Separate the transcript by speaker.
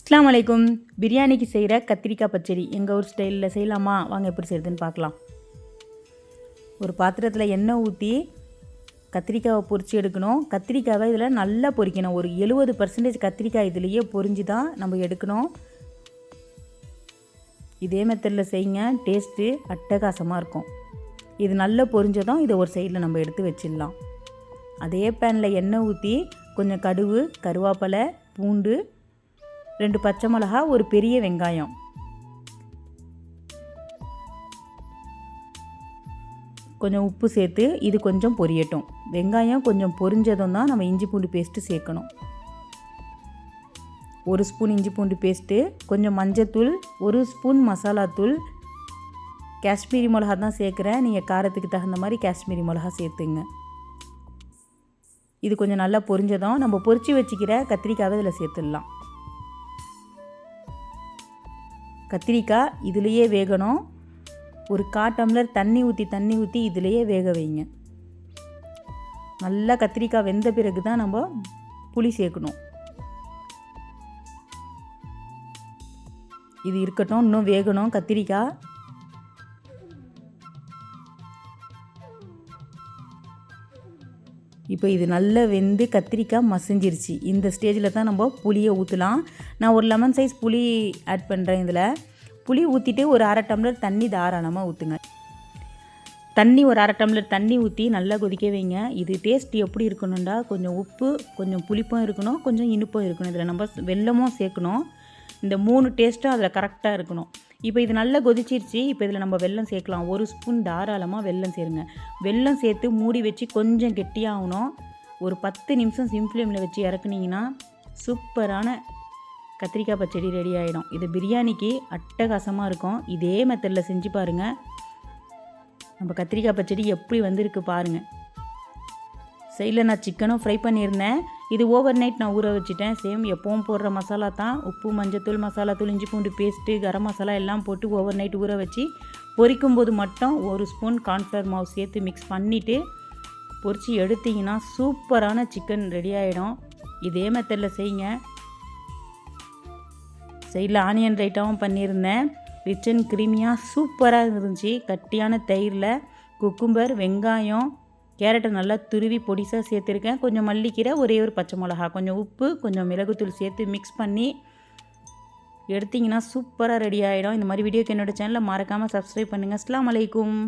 Speaker 1: அஸ்லாம் வலைக்கும் பிரியாணிக்கு செய்கிற கத்திரிக்காய் பச்சடி. எங்கள் ஊர் ஸ்டைலில் செய்யலாமா? வாங்க எப்படி செய்யுதுன்னு பார்க்கலாம். ஒரு பாத்திரத்தில் எண்ணெய் ஊற்றி கத்திரிக்காவை பொறிச்சு எடுக்கணும். கத்திரிக்காவை இதில் நல்லா பொரிக்கணும். ஒரு எழுபது பர்சன்டேஜ் கத்திரிக்காய் இதுலேயே பொரிஞ்சு தான் நம்ம எடுக்கணும். இதே மெத்தடில் செய்யுங்க. டேஸ்ட்டு அட்டகாசமாக இருக்கும். இது நல்லா பொறிஞ்சதும் இதை ஒரு சைடில் நம்ம எடுத்து வச்சிடலாம். அதே பேனில் எண்ணெய் ஊற்றி கொஞ்சம் கடுகு கருவேப்பிலை பூண்டு ரெண்டு பச்சை மிளகா ஒரு பெரிய வெங்காயம். கொஞ்சம் உப்பு சேர்த்து இது கொஞ்சம் பொரியட்டும். வெங்காயம் கொஞ்சம் பொரிஞ்சதும் தான் நம்ம இஞ்சி பூண்டு பேஸ்ட்டு சேர்க்கணும். ஒரு ஸ்பூன் இஞ்சி பூண்டு பேஸ்ட்டு கொஞ்சம் மஞ்சத்தூள் ஒரு ஸ்பூன் மசாலாத்தூள் காஷ்மீரி மிளகா தான் சேர்க்குறேன். நீங்கள் காரத்துக்கு தகுந்த மாதிரி காஷ்மீரி மிளகா சேர்த்துங்க. இது கொஞ்சம் நல்லா பொரிஞ்சதும் நம்ம பொரித்து வச்சுக்கிற கத்திரிக்காவை இதில் சேர்த்துடலாம். கத்திரிக்காய் இதுலேயே வேகணும். ஒரு கா டம்ளர் தண்ணி ஊற்றி தண்ணி ஊற்றி இதுலேயே வேக வைங்க. நல்லா கத்திரிக்காய் வெந்த பிறகு தான் நம்ம புளி சேர்க்கணும். இது இருக்கட்டும் இன்னும் வேகணும். கத்திரிக்காய் இப்போ இது நல்லா வெந்து கத்திரிக்காய் மசிஞ்சிருச்சு. இந்த ஸ்டேஜில் தான் நம்ம புளியை ஊற்றலாம் நான் ஒரு லெமன் சைஸ் புளி ஆட் பண்ணுறேன் இதில். புளி ஊற்றிட்டு ஒரு அரை டம்ளர் தண்ணி தாராளமாக ஊற்றுங்க தண்ணி ஒரு அரை டம்ளர் தண்ணி ஊற்றி நல்லா கொதிக்க வைங்க. இது டேஸ்ட் எப்படி இருக்கணும்டா? கொஞ்சம் உப்பு கொஞ்சம் புளிப்பும் இருக்கணும் கொஞ்சம் இனிப்பும் இருக்கணும். இதில் நம்ம வெல்லமும் சேர்க்கணும். இந்த மூணு டேஸ்ட்டும் அதில் கரெக்டாக இருக்கணும். இப்போ இது நல்லா கொதிச்சிருச்சு இப்போ இதில் நம்ம வெல்லம் சேர்க்கலாம். ஒரு ஸ்பூன் தாராளமாக வெல்லம் சேருங்க. வெல்லம் சேர்த்து மூடி வச்சு கொஞ்சம் கெட்டியாகணும். ஒரு பத்து நிமிஷம் சிம் ஃப்ளேமில் வச்சு இறக்குனீங்கன்னா சூப்பரான கத்திரிக்காய் பச்சடி ரெடி ஆகிடும் இது பிரியாணிக்கு அட்டகாசமாக இருக்கும். இதே மெத்தடில் செஞ்சு பாருங்கள் நம்ம கத்திரிக்காய் பச்சடி எப்படி வந்திருக்கு பாருங்கள் சைடில் நான் சிக்கனும் ஃப்ரை பண்ணியிருந்தேன். இது ஓவர் நைட் நான் ஊற வச்சுட்டேன். சேம் எப்பவும் போடுற மசாலா தான். உப்பு மஞ்சத்தூள் மசாலா இஞ்சி பூண்டு பேஸ்ட்டு கரம் மசாலா எல்லாம் போட்டு ஓவர் நைட் ஊற வச்சு பொரிக்கும் போது மட்டும் ஒரு ஸ்பூன் கார்ன்ஃப்ளவர் மாவு சேர்த்து மிக்ஸ் பண்ணிவிட்டு பொரித்து எடுத்திங்கன்னா சூப்பரான சிக்கன் ரெடி ஆகிடும் இதே மெத்தடில் செய்யுங்க. சைடில் ஆனியன் ரைட்டாகவும் பண்ணியிருந்தேன். ரிச் அண்ட் க்ரீமியாக சூப்பராக இருந்துச்சு. கட்டியான தயிரில் குக்கும்பர் வெங்காயம் கேரட்டை நல்லா துருவி பொடிசாக சேர்த்துருக்கேன். கொஞ்சம் மல்லிக்கீரை ஒரே ஒரு பச்சை மிளகா கொஞ்சம் உப்பு கொஞ்சம் மிளகுத்தூள் சேர்த்து மிக்ஸ் பண்ணி எடுத்திங்கன்னா சூப்பராக ரெடி ஆகிடும் இந்த மாதிரி வீடியோக்கு என்னோடய சேனலை மறக்காமல் சப்ஸ்கிரைப் பண்ணுங்கள் அஸ்லாம் அலைக்கும்.